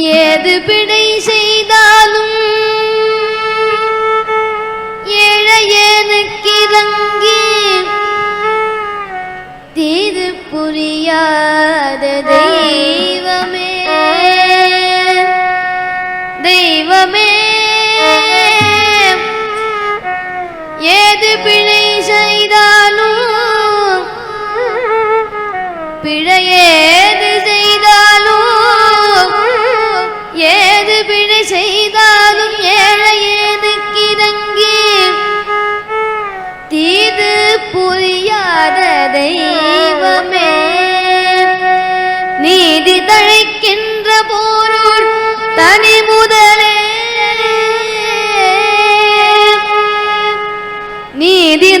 ஏது பிழை செய்தாலும் ஏழையனுக்கிறங்கே தீது புரியாதது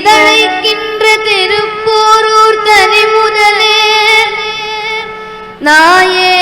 சிதழைக்கின்ற திருப்போரூர் தனி முதலே நாயே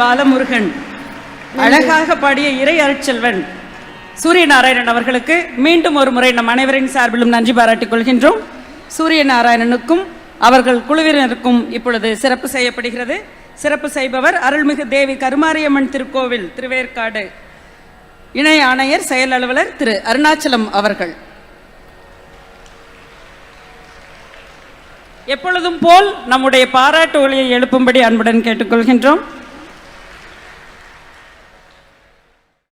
பாலமுருகன் அழகாக பாடிய இறை அருட்செல்வன் சூரியநாராயணன் அவர்களுக்கு மீண்டும் ஒரு முறை நம் அனைவரின் சார்பிலும் நன்றி பாராட்டிக் கொள்கின்றோம். சூரியநாராயணனுக்கும் அவர்கள் குழுவினருக்கும் இப்பொழுது சிறப்பு செய்யப்படுகிறது. சிறப்பு செய்பவர் அருள்மிகு தேவி கருமாரியம்மன் திருக்கோவில் திருவேற்காடு இணை ஆணையர் செயல் அலுவலர் திரு அருணாச்சலம் அவர்கள். எப்பொழுதும் போல் நம்முடைய பாராட்டு ஒளியை எழுப்பும்படி அன்புடன் கேட்டுக்கொள்கின்றோம்.